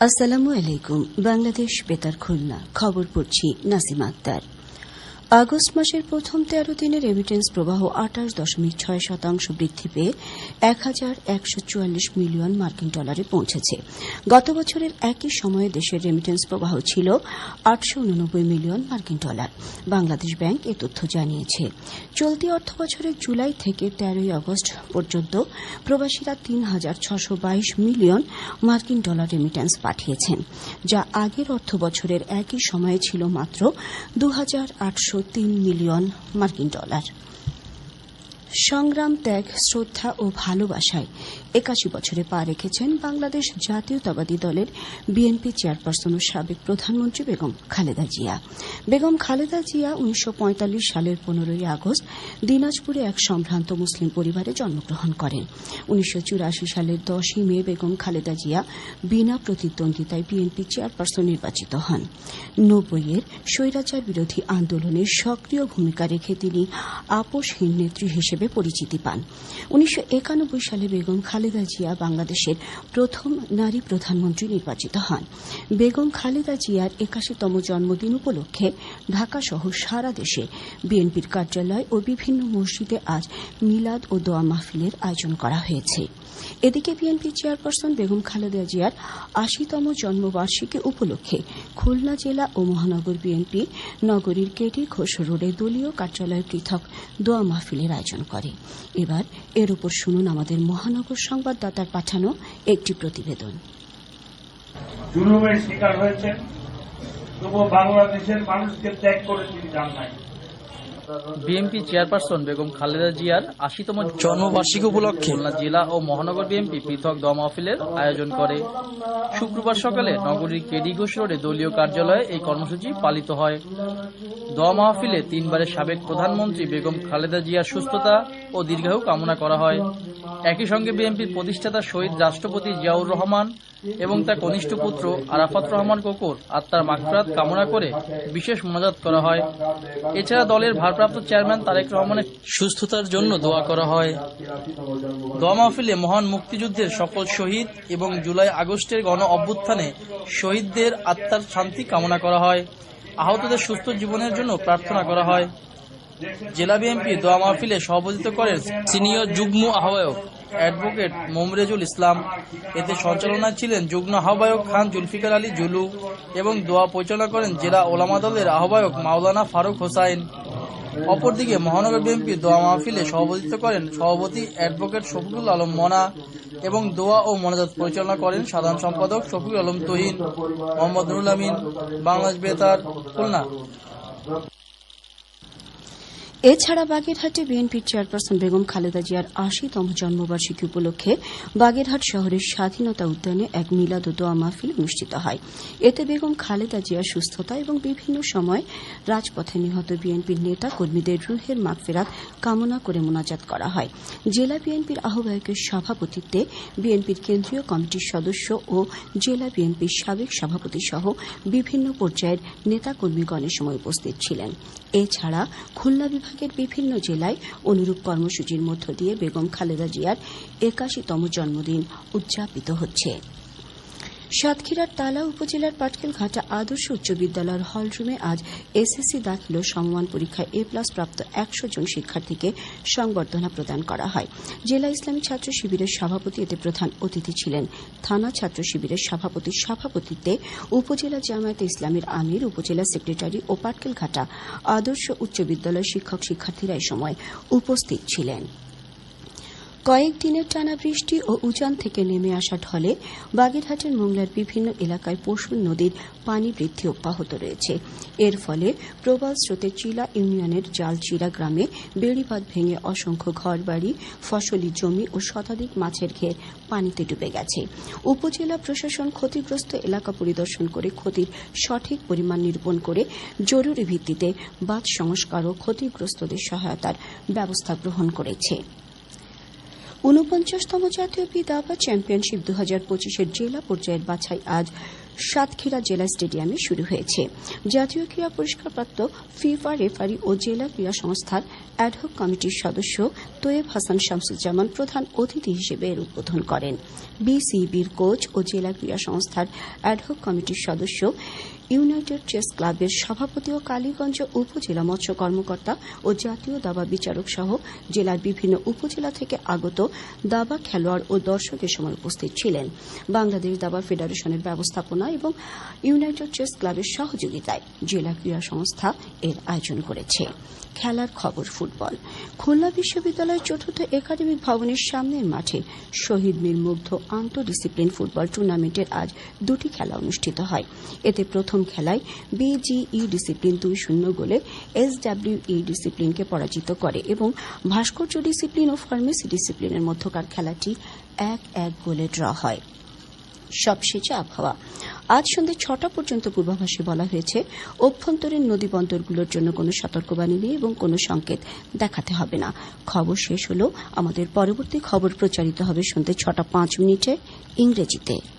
আসসালামু আলাইকুম বাংলাদেশ বেতার খুলনা খবর পড়ছি নাসিমা আক্তার। আগস্ট মাসের প্রথম তেরো দিনে রেমিটেন্স প্রবাহ আঠাশ দশমিক ছয় শতাংশ বৃদ্ধি পেয়ে এক হাজার একশো চুয়াল্লিশ মিলিয়ন মার্কিন ডলারে পৌঁছেছে। গত বছরের একই সময়ে দেশের রেমিটেন্স প্রবাহ ছিল আটশো উননব্বই মিলিয়ন মার্কিন ডলার। বাংলাদেশ ব্যাংক এ তথ্য জানিয়েছে। চলতি অর্থ বছরের জুলাই থেকে তেরোই আগস্ট পর্যন্ত প্রবাসীরা তিন হাজার ছশো বাইশ মিলিয়ন মার্কিন ডলার রেমিটেন্স পাঠিয়েছেন, যা আগের অর্থ বছরের একই সময়ে ছিল মাত্র দু হাজার আটশো তিন মিলিয়ন মার্কিন ডলার। সংগ্রাম ত্যাগ শ্রদ্ধা ও ভালোবাসায় একাশি বছরে পা রেখেছেন বাংলাদেশ জাতীয়তাবাদী দলের বিএনপি চেয়ারপারসন ও সাবেক প্রধানমন্ত্রী বেগম খালেদা জিয়া। বেগম খালেদা জিয়া উনিশশো পঁয়তাল্লিশ সালের পনেরোই আগস্ট দিনাজপুরে এক সম্ভ্রান্ত মুসলিম পরিবারে জন্মগ্রহণ করেন। উনিশশো চুরাশি সালের দশই মে বেগম খালেদা জিয়া বিনা প্রতিদ্বন্দ্বিতায় বিএনপি চেয়ারপারসন নির্বাচিত হন। নব্বইয়ের স্বৈরাচার বিরোধী আন্দোলনে সক্রিয় ভূমিকা রেখে তিনি আপোষহীন নেত্রী হিসেবে পরিচিতি পান। উনিশশো একানব্বই সালে বেগম খালেদা জিয়া বাংলাদেশের প্রথম নারী প্রধানমন্ত্রী নির্বাচিত হন। বেগম খালেদা জিয়ার একাশিতম জন্মদিন উপলক্ষে ঢাকা সহ সারা দেশে বিএনপির কার্যালয় ও বিভিন্ন মসজিদে আজ মিলাদ ও দোয়া মাহফিলের আয়োজন করা হয়েছে। এদিকে বিএনপি চেয়ারপারসন বেগম খালেদা জিয়ার আশিতম জন্মবার্ষিকী উপলক্ষে খুলনা জেলা ও মহানগর বিএনপি নগরীর কেটি ঘোষ রোডে দলীয় কার্যালয় পৃথক দোয়া মাহফিলের আয়োজন করে। এবার এর উপর শুনুন আমাদের মহানগর সংবাদদাতার পাঠানো একটি প্রতিবেদন। জুলুমের শিকার হয়েছেন। তবুও বাংলাদেশের মানুষকে ত্যাগ করে তিনি যান নাই। বিএনপি চেয়ারপারসন বেগম খালেদা জিয়ার আশিতম জন্মবার্ষিকী উপলক্ষে খুলনা জেলা ও মহানগর বিএনপি পৃথক দম মাহফিলের আয়োজন করে। শুক্রবার সকালে নগরীর কেডি ঘোষ রোডে দলীয় কার্যালয়ে এই কর্মসূচি পালিত হয়। দোয়া মাহফিলে তিনবারের সাবেক প্রধানমন্ত্রী বেগম খালেদা জিয়ার সুস্থতা ও দীর্ঘায়ু কামনা করা হয়। একই সঙ্গে বিএনপির প্রতিষ্ঠাতা শহীদ রাষ্ট্রপতি জিয়াউর রহমান এবং তার কনিষ্ঠ পুত্র আরাফাত রহমান কোকুর আত্মার মাগফিরাত কামনা করে বিশেষ মোনাজাত করা হয়। এছাড়া দলের ভারপ্রাপ্ত চেয়ারম্যান তারেক রহমানের সুস্থতার জন্য দোয়া করা হয়। দোয়া মাহফিলে মহান মুক্তিযুদ্ধের সকল শহীদ এবং জুলাই আগস্টের গণ অভ্যুত্থানে শহীদদের আত্মার শান্তি কামনা করা হয়। আহতদের সুস্থ জীবনের জন্য প্রার্থনা করা হয়। জেলা বিএনপি দোয়া মাহফিলে সভাপতিত্ব করেন সিনিয়র যুগ্ম আহ্বায়ক অ্যাডভোকেট মোমরেজুল ইসলাম। এতে সঞ্চালনায় ছিলেন যুগ্ম আহ্বায়ক খান জুলফিকার আলী জুলু এবং দোয়া পরিচালনা করেন জেলা ওলামা দলের আহ্বায়ক মাওলানা ফারুক হোসাইন। অপরদিকে মহানগর বিএনপি দোয়া মাহফিলে সভাপতিত্ব করেন সভাপতি অ্যাডভোকেট শফিকুল আলম মনা এবং দোয়া ও মনাজাত পরিচালনা করেন সাধারণ সম্পাদক শফিকুল আলম তহিন, মোহাম্মদ নুরুল আমিন, বাংলাদেশ বেতার, খুলনা। এছাড়া বাগেরহাটে বিএনপির চেয়ারপারসন বেগম খালেদা জিয়ার আশিতম জন্মবার্ষিকী উপলক্ষে বাগেরহাট শহরের স্বাধীনতা উদ্যানে এক মিলাদ ও দোয়া মাহফিল অনুষ্ঠিত হয়। এতে বেগম খালেদা জিয়ার সুস্থতা এবং বিভিন্ন সময় রাজপথে নিহত বিএনপির নেতা কর্মীদের রুহের মাগফেরাত কামনা করে মোনাজাত করা হয়। জেলা বিএনপির আহ্বায়কের সভাপতিত্বে বিএনপির কেন্দ্রীয় কমিটির সদস্য ও জেলা বিএনপির সাবেক সভাপতি সহ বিভিন্ন পর্যায়ের নেতাকর্মীগণের সময় উপস্থিত ছিলেন। এছাড়া খুলনা বিভাগের বিভিন্ন জেলায় অনুরূপ কর্মসূচির মধ্য দিয়ে বেগম খালেদা জিয়ার একাশিতম জন্মদিন উদযাপিত হচ্ছে। সাতক্ষীরার তালা উপজেলার পাটকেলঘাটা আদর্শ উচ্চ বিদ্যালয়ের হলরুমে আজ এসএসসি দাখিল সমমান পরীক্ষায় এ প্লাস প্রাপ্ত একশো জন শিক্ষার্থীকে সংবর্ধনা প্রদান করা হয়। জেলা ইসলামী ছাত্র শিবিরের সভাপতি এতে প্রধান অতিথি ছিলেন। থানা ছাত্র শিবিরের সভাপতির সভাপতিত্বে উপজেলা জামায়াতে ইসলামের আমির, উপজেলা সেক্রেটারি ও পাটকেলঘাটা আদর্শ উচ্চ বিদ্যালয়ের শিক্ষক শিক্ষার্থীরা এ সময় উপস্থিত ছিলেন। কয়েকদিনের টানা বৃষ্টি ও উজান থেকে নেমে আসা ঢলে বাগেরহাটের মোংলার বিভিন্ন এলাকায় পশুর নদীর পানি বৃদ্ধি অব্যাহত রয়েছে। এর ফলে প্রবল স্রোতে চিলা ইউনিয়নের জালচিরা গ্রামে বেড়িবাঁধ ভেঙে অসংখ্য ঘরবাড়ি, ফসলি জমি ও শতাধিক মাছের ঘের পানিতে ডুবে গেছে। উপজেলা প্রশাসন ক্ষতিগ্রস্ত এলাকা পরিদর্শন করে ক্ষতির সঠিক পরিমাণ নিরূপণ করে জরুরি ভিত্তিতে বাঁধ সংস্কার ও ক্ষতিগ্রস্তদের সহায়তার ব্যবস্থা গ্রহণ করেছে। ঊনপঞ্চাশতম জাতীয় বিদাবা চ্যাম্পিয়নশিপ দু হাজার পঁচিশের জেলা পর্যায়ের বাছাই আজ সাতক্ষীরা জেলা স্টেডিয়ামে শুরু হয়েছে। জাতীয় ক্রীড়া পুরস্কারপ্রাপ্ত ফিফা রেফারি ও জেলা ক্রীড়া সংস্থার অ্যাডহক কমিটির সদস্য তোয়েব হাসান শামসুজ্জামান প্রধান অতিথি হিসেবে এর উদ্বোধন করেন। বিসিবির কোচ ও জেলা ক্রীড়া সংস্থার অ্যাডহক কমিটির সদস্য ইউনাইটেড চেস ক্লাবের সভাপতি ও কালীগঞ্জ উপজেলা মৎস্য কর্মকর্তা ও জাতীয় দাবা বিচারক সহ জেলার বিভিন্ন উপজেলা থেকে আগত দাবা খেলোয়াড় ও দর্শকের সময় উপস্থিত ছিলেন। বাংলাদেশ দাবা ফেডারেশনের ব্যবস্থাপনা এবং ইউনাইটেড চেস ক্লাবের সহযোগিতায় জেলা ক্রীড়া সংস্থা এর আয়োজন করেছে। খেলার খবর ফুটবল। খুলনা বিশ্ববিদ্যালয়ের চতুর্থ একাডেমিক ভবনের সামনের মাঠে শহীদ মীর মুগ্ধ আন্তঃ ডিসিপ্লিন ফুটবল টুর্নামেন্টের আজ দুটি খেলা অনুষ্ঠিত হয়। এতে প্রথম খেলায় বিজিই ডিসিপ্লিন দুই শূন্য গোলে এসডব্লিউই ডিসিপ্লিনকে পরাজিত করে এবং ভাস্কর্য ডিসিপ্লিন ও ফার্মেসি ডিসিপ্লিনের মধ্যকার খেলাটি এক এক গোলে ড্র হয়। সবশেষে আবহাওয়া। আজ সন্ধ্যে ছটা পর্যন্ত পূর্বাভাসে বলা হয়েছে, অভ্যন্তরীণ নদী বন্দরগুলোর জন্য কোনো সতর্কবাণী নেই এবং কোনো সংকেত দেখাতে হবে না। খবর শেষ হল। আমাদের পরবর্তী খবর প্রচারিত হবে সন্ধ্যে ছটা পাঁচ মিনিটে ইংরেজিতে।